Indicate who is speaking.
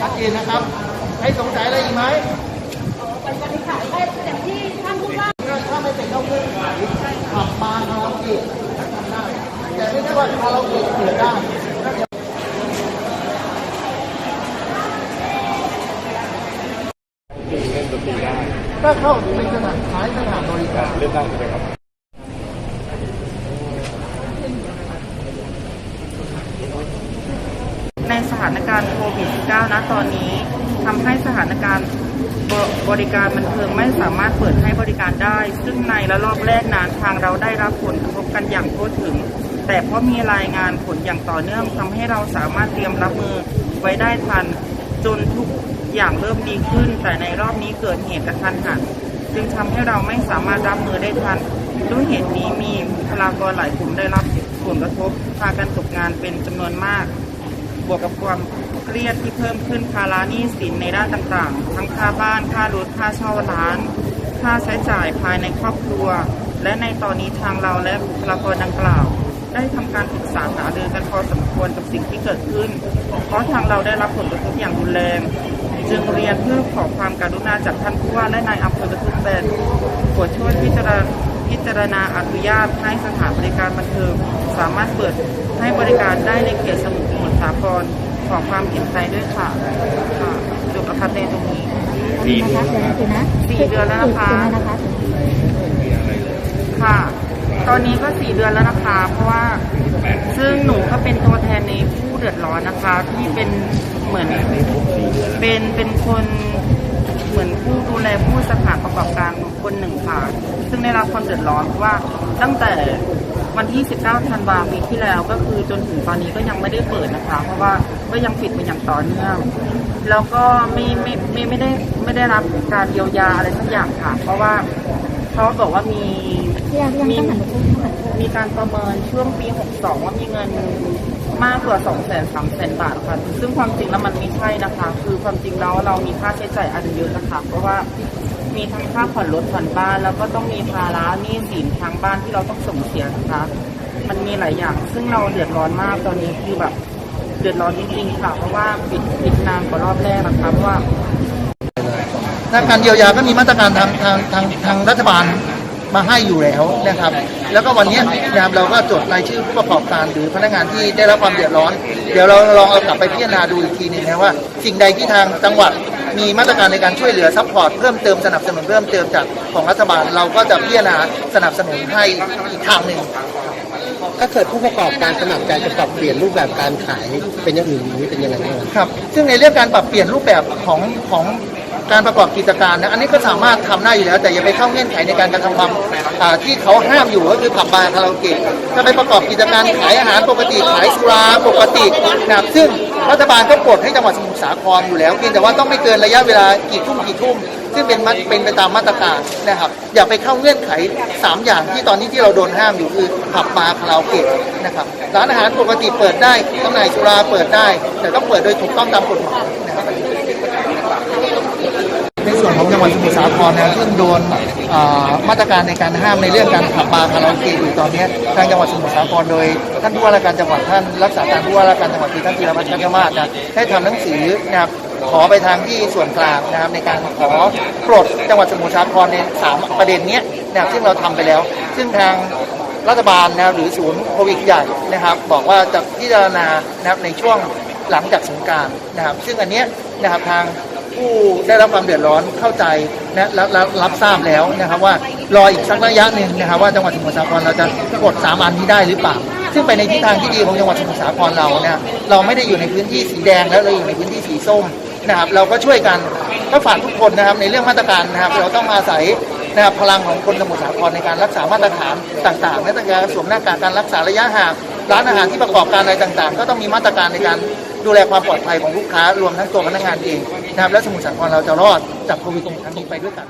Speaker 1: ชัดเจนนะครับ ให้สงสัยอะไรอีกไหม
Speaker 2: วันนี้ขายได้อย่ที่ท่านพูดว่า
Speaker 1: ถ้าไม่เป็นเข้าเครื่องขายขับมาคาราโอเกะทำได้ แต่ไม่ใช่ว่าคาราโอเกะเปิดได้
Speaker 3: เล่นดนตรีได้
Speaker 1: ถ้าเข้าถึงในสถานขายสถานบริการ
Speaker 3: เล่นได้ใช่ไหมครับ
Speaker 4: ในสถานการณ์โควิด -19 ณตอนนี้ทำให้สถานการณ์บบริการบันเทิงไม่สามารถเปิดให้บริการได้ ซึ่งในระลอกแรกนั้นทางเราได้รับผลกระทบกันอย่างทั่วถึง แต่เพราะมีรายงานผลอย่างต่อเนื่องทำให้เราสามารถเตรียมรับมือไว้ได้ทัน จนทุก อย่างเริ่มดีขึ้น แต่ในรอบนี้เกิดเหตุกระทันหันจึงทำให้เราไม่สามารถรับมือได้ทันด้วยเหตุนี้มีบุคลากรหลายกลุ่มได้รับผลกระทบพากันตกงานเป็นจำนวนมาก บวกกับความเครียดที่เพิ่มขึ้นภาระหนี้สินในด้านต่างๆ ทั้งค่าบ้านค่ารถค่าเช่าร้าน ค่าใช้จ่ายภายในครอบครัว และในตอนนี้ทางเราและบุคลากรดังกล่าว ได้ทำการปรึกษาหารือกันพอสมควรกับสิ่งที่เกิดขึ้น เพราะทางเราได้รับผลกระทบอย่างรุนแรง จึงเรียนเพื่อขอความกรุณาจากท่านผู้ว่าและนายอำเภอกระทุ่มแบนโปรดช่วยพิจารณาพิจารณาอนุญาตให้สถานบริการบันเทิงสามารถเปิดให้บริการได้ในเขตสมุทรสมุทรสาครขอความเห็นใจด้วยค่ะค่ะจบแล้วครับในตรงนี้
Speaker 3: ดี
Speaker 2: นะคะเดี๋ยวนะคุณนะ
Speaker 4: สี่เดือนแล้วนะคะ
Speaker 2: สี่เดือนนะคะ
Speaker 4: ค่ะต อนนี้ก็สี่เดือนแล้วนะคะ เพราะว่าซึ่งหนูก็เป็นตัวแทนในผู้เดือดร้อนนะคะ ที่เป็นเหมือนเป็นเป็นคนเหมือนผู้ดูแลผู้สถานประกอบการคนหนึ่งค่ะ ซึ่งได้รับความเดือดร้อนว่าตั้งแต่วันที่ 19 ธันวาคมปีที่แล้วก็คือจนถึงตอนนี้ก็ยังไม่ได้เปิดนะคะ เพราะว่าก็ยังปิดมาอย่างต่อเนื่อง แล้วก็ไม่ไม่ไม่ไม่ได้ไม่ได้รับการเยียวยาอะไรสักอย่างค่ะ เพราะว่าเขาบอกว่ามี
Speaker 2: พี่ ยังพี่ยังต้อน
Speaker 4: มีการประเมินช่วงปี 62 ว่ามีเงินมากกว่า 2 0 0 0 0 0 3 0 0 0 0 บาทค่ะ ซึ่งความจริงแล้วมันไม่ใช่นะคะ คือความจริงแล้วเรามีค่าใช้จ่ายอันเยอะนะคะ เพราะว่ามีทั้งค่าผ่อนรถผ่อนบ้านแล้วก็ต้องมีภาระหนี้สินทางบ้านที่เราต้องส่งเสียนะคะ มันมีหลายอย่าง ซึ่งเราเดือดร้อนมากตอนนี้คือแบบเดือดร้อนจริงๆค่ะ เพราะว่าปิดปิดนานกว่ารอบแรกนะคะเพราะว่า
Speaker 1: ถ้าการเยียวยาก็มีมาตรการทางทางทางทางรัฐบาล มาให้อยู่แล้วนะครับ แล้วก็วันนี้นะครับเราก็จดรายชื่อผู้ประกอบการหรือพนักงานที่ได้รับความเดือดร้อน เดี๋ยวเราลองเอากลับไปพิจารณาดูอีกทีหนึงนะว่า สิ่งใดที่ทางจังหวัดมีมาตรการในการช่วยเหลือซัพพอร์ตเพิ่มเติมสนับสนุนเพิ่มเติมจากของรัฐบาลเราก็จะพิจารณาสนับสนุนให้อีกทางหนึ่ง
Speaker 5: ถ้าเกิดผู้ประกอบการสมัครใจจะปรับเปลี่ยนรูปแบบการขายเป็นอย่างอื่นนี้เป็นยังไงบ้างครับ
Speaker 1: ครับซึ่งในเรื่องการปรับเปลี่ยนรูปแบบของของ การประกอบกิจการนะอันนี้ก็สามารถทำได้อยู่แล้ว แต่อย่าไปเข้าเงื่อนไขในการกระทำความที่เขาห้ามอยู่ก็คือผับบาร์คาราโอเกะจะไปประกอบกิจการขายอาหารปกติขายสุราปกตินะครับซึ่งรัฐบาลก็ปลดให้จังหวัดสมุทรสาครอยู่แล้วเพียงแต่ว่าต้องไม่เกินระยะเวลากี่ทุ่มกี่ทุ่มซึ่งเป็นมัดเป็นไปตามมาตรการนะครับ อย่าไปเข้าเงื่อนไข 3 อย่างที่ตอนนี้ที่เราโดนห้ามอยู่คือผับบาร์คาราโอเกะนะครับร้านอาหารปกติเปิดได้จำหน่ายสุราเปิดได้ แต่ต้องเปิดโดยถูกต้องตามกฎหมายนะ ในส่วนของจังหวัดสมุทรสาครนะซึ่งโดนมาตรการในการห้ามในเรื่องการขับบาร์คาราโอเกะอยู่ตอนนี้ทางจังหวัดสมุทรสาครโดยท่านผู้ว่าราชการจังหวัดท่านรักษาการผู้ว่าราชการจังหวัดคือท่านธีรพัฒน์ชัชมาศนะได้ทำหนังสือนะครับขอไปทางที่ส่วนกลางนะครับในการขอปลดจังหวัดสมุทรสาครในสามประเด็นนี้นะครับซึ่งเราทำไปแล้ว ซึ่งทางรัฐบาลนะครับหรือศูนย์โควิดใหญ่นะครับ บอกว่าจะพิจารณานะครับในช่วงหลังจากสงการนะครับ ซึ่งอันนี้นะครับทาง ผู้ได้รับความเดือดร้อนเข้าใจและรับรับทราบแล้วนะครับว่ารออีกสักระยะหนึ่งนะครับว่าจังหวัดสมุทรสาครเราจะกดสามอันนี้ได้หรือเปล่า ซึ่งไปในทิศทางที่ดีของจังหวัดสมุทรสาครเราเนี่ยเราไม่ได้อยู่ในพื้นที่สีแดงแล้วเราอยู่ในพื้นที่สีส้มนะครับเราก็ช่วยกันก็ฝากทุกคนนะครับในเรื่องมาตรการนะครับเราต้องอาศัยนะครับพลังของคนสมุทรสาครในการรักษามาตรฐานต่างๆและการสวมหน้ากากการรักษาระยะห่าง ร้านอาหารที่ประกอบการอะไรต่างๆ ก็ต้องมีมาตรการในการดูแลความปลอดภัยของลูกค้ารวมทั้งตัวพนักงานเองนะครับและสมุทรสาครเราจะรอดจากโควิดครั้งนี้ไปด้วยกัน